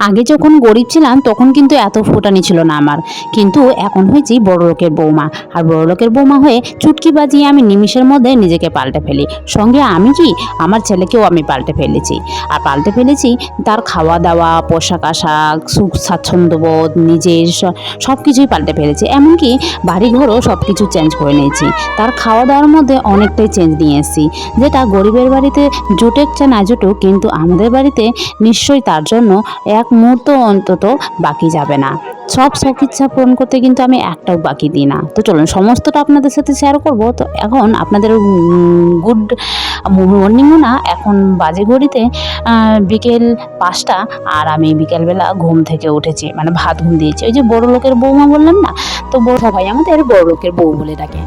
আগে যখন গরিব ছিলাম, তখন কিন্তু এত ফুটানি ছিল না আমার। কিন্তু এখন হয়েছি বড় লোকের বৌমা। আর বড় লোকের বৌমা হয়ে চুটকি বাজিয়ে আমি নিমিষের মধ্যে নিজেকে পাল্টে ফেলি। সঙ্গে আমি কি? আমার ছেলেকেও আমি পাল্টে ফেলেছি। আর পাল্টে ফেলেছি তার খাওয়া দাওয়া পোশাক আশাক সুখ স্বাচ্ছন্দ্যবোধ নিজের সব কিছুই পাল্টে ফেলেছি। এমনকি বাড়ি ঘরও সব কিছু চেঞ্জ করে নিয়েছি। তার খাওয়া দাওয়ার মধ্যে অনেকটাই চেঞ্জ নিয়ে এসেছি। যেটা গরিবের বাড়িতে জুটেক চা না জুটুক, কিন্তু আমাদের বাড়িতে নিশ্চয়ই তার জন্য এক মুহূর্ত অন্তত বাকি যাবে না। সব শখ ইচ্ছা পূরণ করতে কিন্তু আমি একটাও বাকি দিই না। তো চলুন, সমস্তটা আপনাদের সাথে শেয়ার করব। তো এখন আপনাদের গুড মর্নিংও না এখন বাজে ঘড়িতে বিকেল পাঁচটা, আর আমি বিকেলবেলা ঘুম থেকে উঠেছি মানে ভাত ঘুম দিয়েছি। ওই যে বড় লোকের বৌমা বললাম না? তো সবাই আমাদের বড় লোকের বউ বলে ডাকে।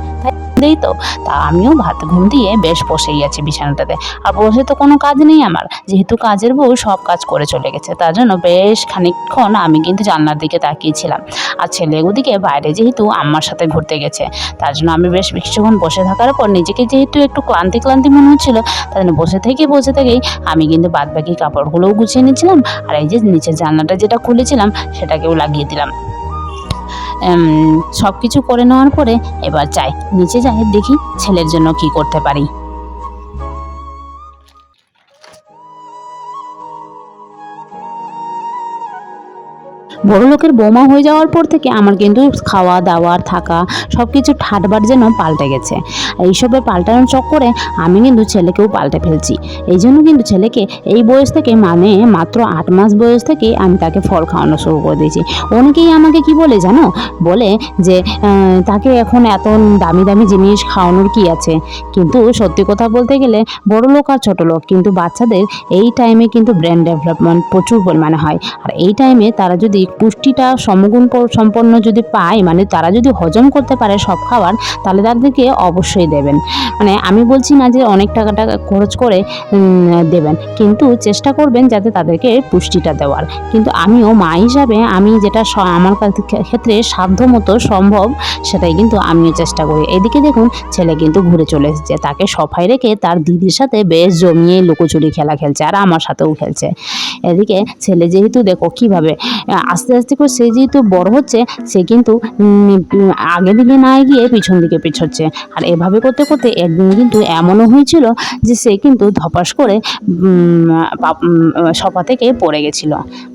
দেই তো। তা আমিও ভাত ঘুম দিয়ে বেশ বসেই আছি বিছানাটাতে। আর বসে তো কোনো কাজ নেই আমার। যেহেতু কাজের বউ, সব কাজ করে চলে গেছে। তার জন্য বেশ খানিকক্ষণ আমি কিন্তু জানলার দিকে তাকিয়েছিলাম। আর ছেলে ওদিকে বাইরে যেহেতু আমার সাথে ঘুরতে গেছে। তার জন্য আমি বেশ কিছুক্ষণ বসে থাকার পর নিজেকে যেহেতু একটু ক্লান্তি ক্লান্তি মনে হচ্ছিল, তার জন্য বসে থেকে, বসে থেকেই আমি কিন্তু বাদ বাকি কাপড়গুলোও গুছিয়ে নিচ্ছিলাম আর এই যে নিচের জানলাটা যেটা খুলেছিলাম, সেটাকেও লাগিয়ে দিলাম। সব কিছু করে নেওয়ার পরে এবার যাই। নিচে যাই, দেখি ছেলের জন্য কি করতে পারি। বড় লোকের বৌমা হয়ে যাওয়ার পর থেকে আমার কিন্তু খাওয়া দাওয়ার থাকা সব কিছু ঠাটবার যেন পাল্টে গেছে। এইসবে পাল্টানোর চক্করে আমি কিন্তু ছেলেকেও পাল্টে ফেলছি। এই জন্য কিন্তু ছেলেকে এই বয়স থেকে মানে মাত্র আট মাস বয়স থেকে আমি তাকে ফল খাওয়ানো শুরু করে দিয়েছি। অনেকেই আমাকে কি বলে জানো? বলে যে তাকে এখন এত দামি দামি জিনিস খাওয়ানোর কি আছে? কিন্তু সত্যি কথা বলতে গেলে বড় লোক আর ছোট লোক কিন্তু বাচ্চাদের এই টাইমে কিন্তু ব্রেন ডেভেলপমেন্ট প্রচুর পরিমাণে হয়। আর এই টাইমে তারা যদি পুষ্টিটা সমগুণ সম্পন্ন যদি পায় মানে তারা যদি হজম করতে পারে সব খাবার, তাহলে তাদেরকে অবশ্যই দেবেন। মানে আমি বলছি না যে অনেক টাকা টাকা খরচ করে দেবেন। কিন্তু চেষ্টা করবেন যাতে তাদেরকে পুষ্টিটা দেওয়ার। কিন্তু আমিও মা হিসাবে আমি যেটা আমার ক্ষেত্রে সাধ্য মতো সম্ভব, সেটাই কিন্তু আমিও চেষ্টা করি। এদিকে দেখুন, ছেলে কিন্তু ঘুরে চলে এসেছে। তাকে সফাই রেখে তার দিদির সাথে বেশ জমিয়ে লুকোচুরি খেলা খেলছে, আর আমার সাথেও খেলছে। এদিকে ছেলে যেহেতু দেখো কীভাবে আস্তে আস্তে আস্তে করে সে যেহেতু বড় হচ্ছে, সে কিন্তু আগে দিকে না গিয়ে পিছন দিকে পিছোচ্ছে। আর এভাবে করতে করতে একদিন কিন্তু এমনও হয়েছিল যে সে কিন্তু ধপাস করে সপা থেকে পড়ে গেছিল।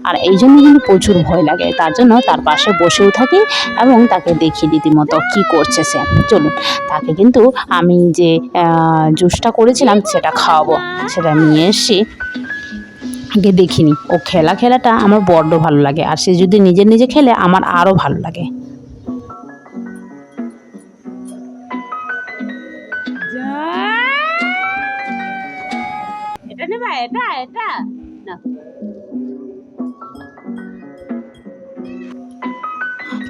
আর এই জন্য কিন্তু প্রচুর ভয় লাগে। তার জন্য তার পাশে বসেও থাকি এবং তাকে দেখি রীতিমতো কী করছে সে। চলুন, তাকে কিন্তু আমি যে জুসটা করেছিলাম সেটা খাওয়াবো। সেটা নিয়ে এসছি আগে দেখিনি। ও খেলা খেলাটা আমার বড্ড ভালো লাগে আর সে যদি নিজে নিজে খেলে আমার আরও ভালো লাগে। এটা এটা এটা। না।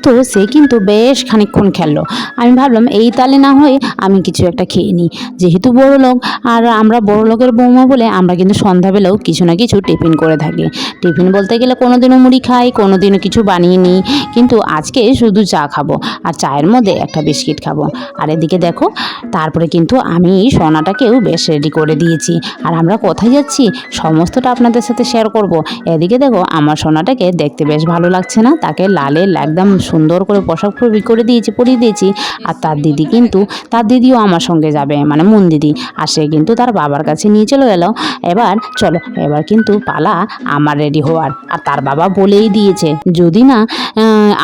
তো সে কিন্তু বেশ খানিকক্ষণ খেললো। আমি ভাবলাম, এই তালে না হয়ে আমি কিছু একটা খেয়ে নিই। যেহেতু বড় লোক, আর আমরা বড় লোকের বৌমা বলে আমরা কিন্তু সন্ধ্যাবেলাও কিছু না কিছু টিফিন করে থাকি। টিফিন বলতে গেলে কোনো দিনও মুড়ি খাই কোনো দিনও কিছু বানিয়ে নিই। কিন্তু আজকে শুধু চা খাব আর চায়ের মধ্যে একটা বিস্কিট খাব। আর এদিকে দেখো, তারপরে কিন্তু আমি সোনাটাকেও বেশ রেডি করে দিয়েছি। আর আমরা কোথায় যাচ্ছি? সমস্তটা আপনাদের সাথে শেয়ার করব। এদিকে দেখো, আমার সোনাটাকে দেখতে বেশ ভালো লাগছে না? তাকে লালের একদম সুন্দর করে পোশাক পরি করে দিয়েছি, পরিয়ে দিয়েছি। আর তার দিদি কিন্তু, তার দিদিও আমার সঙ্গে যাবে মানে মন দিদি। আর সে কিন্তু তার বাবার কাছে নিয়ে চলে গেল। এবার চলো, এবার কিন্তু পালা আমার রেডি হওয়ার। আর তার বাবা বলেই দিয়েছে, যদি না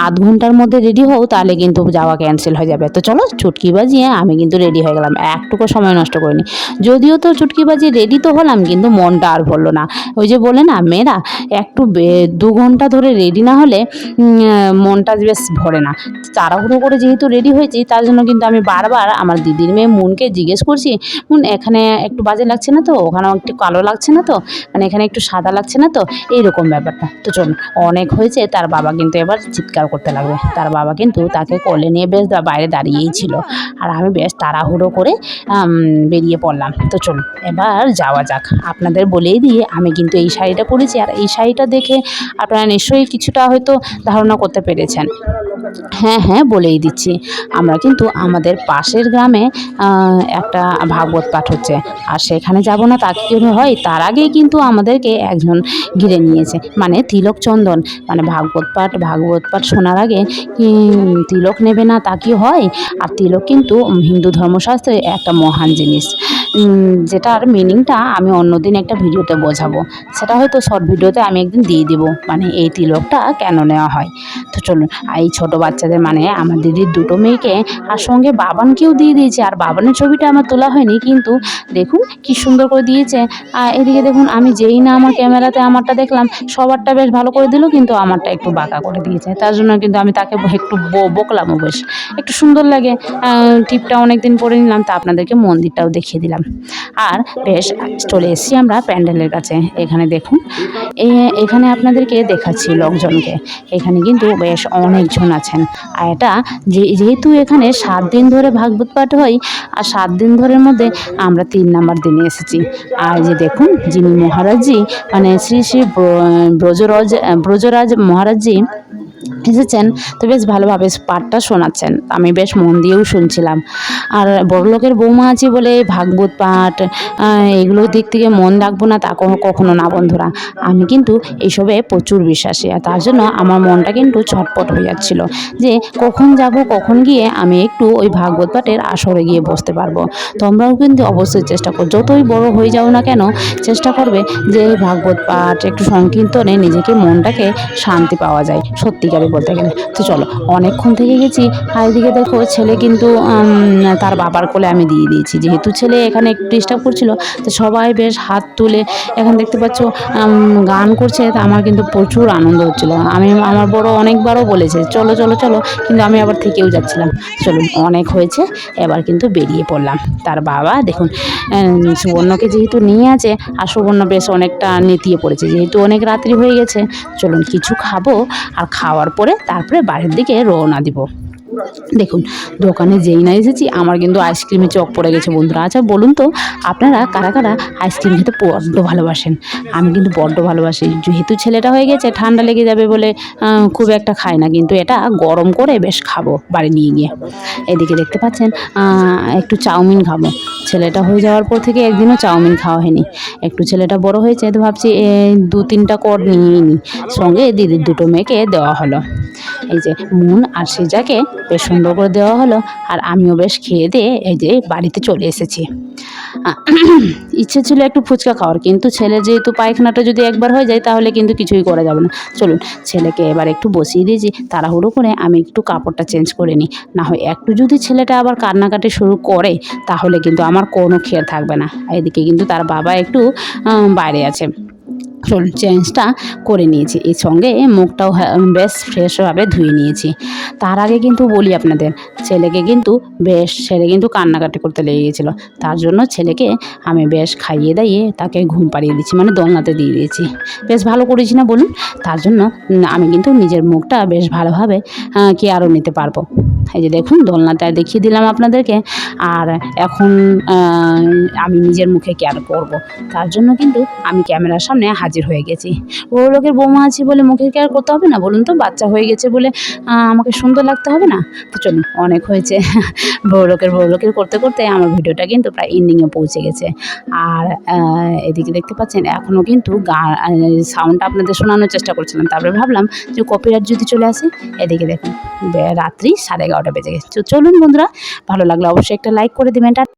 আধ ঘণ্টার মধ্যে রেডি হও, তাহলে কিন্তু যাওয়া ক্যান্সেল হয়ে যাবে। তো চলো, চুটকি বাজিয়ে আমি কিন্তু রেডি হয়ে গেলাম। একটুকু সময় নষ্ট করিনি। যদিও তো চুটকি বাজিয়ে রেডি তো হলাম, কিন্তু মনটা আর ভরলো না। ওই যে বলে না, মেয়েরা, একটু দু ঘণ্টা ধরে রেডি না হলে মনটা বেশ ভরে না। তাড়াহুড়ো করে যেহেতু রেডি হয়েছি, তার জন্য কিন্তু আমি বারবার আমার দিদির মেয়ে মুনকে জিজ্ঞেস করছি, মুন, এখানে একটু বাজে লাগছে না তো? ওখানেও একটু কালো লাগছে না তো? মানে এখানে একটু সাদা লাগছে না তো? এইরকম ব্যাপারটা। তো চলুন, অনেক হয়েছে, তার বাবা কিন্তু এবার চিৎকার করতে লাগবে তার বাবা কিন্তু তাকে কোলে নিয়ে বেশ বাইরে দাঁড়িয়েই ছিল। আর আমি বেশ তাড়াহুড়ো করে বেরিয়ে পড়লাম। তো চলুন, এবার যাওয়া যাক। আপনাদের বলেই দিয়ে আমি কিন্তু এই শাড়িটা পরেছি। আর এই শাড়িটা দেখে আপনারা নিশ্চয়ই কিছুটা হয়তো ধারণা করতে পেরেছেন। cara lo হ্যাঁ হ্যাঁ বলেই দিচ্ছি। আমরা কিন্তু আমাদের পাশের গ্রামে একটা ভাগবত পাঠ হচ্ছে। আর সেখানে যাব না তা কি হয়, তার আগেই কিন্তু আমাদেরকে একজন ঘিরে নিয়েছে। মানে তিলক চন্দন। মানে ভাগবত পাঠ ভাগবত পাঠ শোনার আগে তিলক নেবে না, তা কি হয়? আর তিলক কিন্তু হিন্দু ধর্মশাস্ত্রে একটা মহান জিনিস। যেটার মিনিংটা আমি অন্যদিন একটা ভিডিওতে বোঝাবো। সেটা হয়তো শর্ট ভিডিওতে আমি একদিন দিয়ে দিব। মানে এই তিলকটা কেন নেওয়া হয়? তো চলুন এই ছোটো বাচ্চাদের মানে আমার দিদির দুটো মেয়েকে আর সঙ্গে বাবানকেও দিয়ে দিয়েছে। আর বাবানের ছবিটা আমার তোলা হয়নি, কিন্তু দেখুন কি সুন্দর করে দিয়েছে। আর এদিকে দেখুন, আমি যেই না আমার ক্যামেরাতে আমারটা দেখলাম, সবারটা বেশ ভালো করে দিল, কিন্তু আমারটা একটু বাঁকা করে দিয়েছে। তার জন্য কিন্তু আমি তাকে একটু বকলামও বেশ। একটু সুন্দর লাগে। টিপটা অনেক দিন পরে নিলাম, তা আপনাদেরকে মন্দিরটাও দেখিয়ে দিলাম। আর বেশ, চলে এসেছি আমরা প্যান্ডেলের কাছে। এখানে দেখুন এখানে আপনাদেরকে দেখাচ্ছি লোকজনকে। এখানে কিন্তু বেশ অনেকজন আছেন আর এটা যেহেতু এখানে সাত দিন ধরে ভাগবত পাঠ হয়, আর সাত দিন ধরের মধ্যে আমরা তিন নাম্বার দিনে এসেছি। আর যে দেখুন, যিনি মহারাজজি মানে শ্রী শ্রী ব্র- ব্রজরাজ ব্রজরাজ মহারাজজি এসেছেন তো বেশ ভালোভাবে পাঠটা শোনাচ্ছেন। আমি বেশ মন দিয়েও শুনছিলাম। আর বড়লোকের বৌমা আছে বলে ভাগবত পাঠ এগুলোর দিক থেকে মন রাখব না, তা কখনো না বন্ধুরা। আমি কিন্তু এইসবে প্রচুর বিশ্বাসী, আর তার জন্য আমার মনটা কিন্তু ছটপট হয়ে যাচ্ছিল যে কখন যাব, কখন গিয়ে আমি একটু ওই ভাগবত পাঠের আসরে গিয়ে বসতে পারব। তোমরাও কিন্তু অবশ্যই চেষ্টা করো যতই বড় হয়ে যাও না কেন, চেষ্টা করবে যে ভাগবত পাঠ একটু সংকীর্তনে নিজেকে মনটাকে শান্তি পাওয়া যায়। সত্যিকারে বলতে গেলে। তো চলো, অনেকক্ষণ থেকে গেছি, আর এদিকে দেখো ছেলে কিন্তু তার বাবার কোলে আমি দিয়ে দিয়েছি। যেহেতু ছেলে এখানে একটু ডিস্টার্ব করছিল, তো সবাই বেশ হাত তুলে এখন দেখতে পাচ্ছ গান করছে, তা আমার কিন্তু প্রচুর আনন্দ হচ্ছিল। আমি, আমার বড় অনেকবারও বলেছে, চলো চলো চলো। কিন্তু আমি আবার থেকেও যাচ্ছিলাম। চলুন অনেক হয়েছে, এবার কিন্তু বেরিয়ে পড়লাম। তার বাবা, দেখুন সুবর্ণকে যেহেতু নিয়ে আছে, আর সুবর্ণ বেশ অনেকটা নেতিয়ে পড়েছে। যেহেতু অনেক রাত্রি হয়ে গেছে, চলুন কিছু খাব, আর খাওয়ার পরে তারপরে বাড়ির দিকে রওনা দিব। দেখুন, দোকানে যেই না এসেছি, আমার কিন্তু আইসক্রিমে চক পড়ে গেছে বন্ধুরা। আচ্ছা বলুন তো, আপনারা কারা কারা আইসক্রিম খেতে বড্ড ভালোবাসেন? আমি কিন্তু বড্ড ভালোবাসি। যেহেতু ছেলেটা হয়ে গেছে, ঠান্ডা লেগে যাবে বলে খুব একটা খাই না। কিন্তু এটা গরম করে বেশ খাব বাড়ি নিয়ে গিয়ে। এদিকে দেখতে পাচ্ছেন একটু চাউমিন খাব। ছেলেটা হয়ে যাওয়ার পর থেকে একদিনও চাউমিন খাওয়া হয়নি। একটু ছেলেটা বড় হয়েছে, তো ভাবছি দু তিনটা কর নিয়ে নিই সঙ্গে দিদির দুটো মেয়েকে দেওয়া হলো। এই যে মুন আর সিজাকে বেশ সুন্দর করে দেওয়া হলো, আর আমিও বেশ খেয়ে দিয়ে এই যে বাড়িতে চলে এসেছি। ইচ্ছে ছিল একটু ফুচকা খাওয়ার, কিন্তু ছেলে যেহেতু পায়খানাটা যদি একবার হয়ে যায়, তাহলে কিন্তু কিছুই করা যাবে না। চলুন, ছেলেকে এবার একটু বসিয়ে দিয়েছি, তাড়াহুড়ো করে আমি একটু কাপড়টা চেঞ্জ করে নিই। না হয় একটু যদি ছেলেটা আবার কান্নাকাটি শুরু করে, তাহলে কিন্তু আমার কোনো খেয়াল থাকবে না। এদিকে কিন্তু তার বাবা একটু বাইরে আছে। চেঞ্জটা করে নিয়েছি। এর সঙ্গে মুখটাও হ্যাঁ, বেশ ফ্রেশভাবে ধুয়ে নিয়েছি। তার আগে কিন্তু বলি আপনাদের ছেলেকে কিন্তু বেশ, ছেলে কিন্তু কান্নাকাটি করতে লেগে গেছিল। তার জন্য ছেলেকে আমি বেশ খাইয়ে দাইয়ে তাকে ঘুম পাড়িয়ে দিচ্ছি মানে দোলনাতে দিয়ে দিয়েছি। বেশ ভালো করেছি না বলুন? তার জন্য আমি কিন্তু নিজের মুখটা বেশ ভালোভাবে কেয়ারও নিতে পারব। এই যে দেখুন দোলনাটা দেখিয়ে দিলাম আপনাদেরকে। আর এখন আমি নিজের মুখে কেয়ার করব? তার জন্য কিন্তু আমি ক্যামেরার সামনে হাজির হয়ে গেছি। বড় লোকের বৌমা আছি বলে মুখের কেয়ার করতে হবে না? বলুন তো, বাচ্চা হয়ে গেছে বলে আমাকে সুন্দর লাগতে হবে না? তো চলুন অনেক হয়েছে। বড়লোকের বড়লোকের বড় লোকের করতে করতে আমার ভিডিওটা কিন্তু প্রায় এন্ডিংয়ে পৌঁছে গেছে। আর এদিকে দেখতে পাচ্ছেন এখনও কিন্তু গা সাউন্ডটা আপনাদের শোনানোর চেষ্টা করছিলাম। তারপরে ভাবলাম যে কপিরাইট যদি চলে আসে, এদিকে দেখুন রাত্রি সাড়ে এগারোটা বেজে গেছে। চলুন বন্ধুরা, ভালো লাগলে অবশ্যই একটা লাইক করে দেবেন।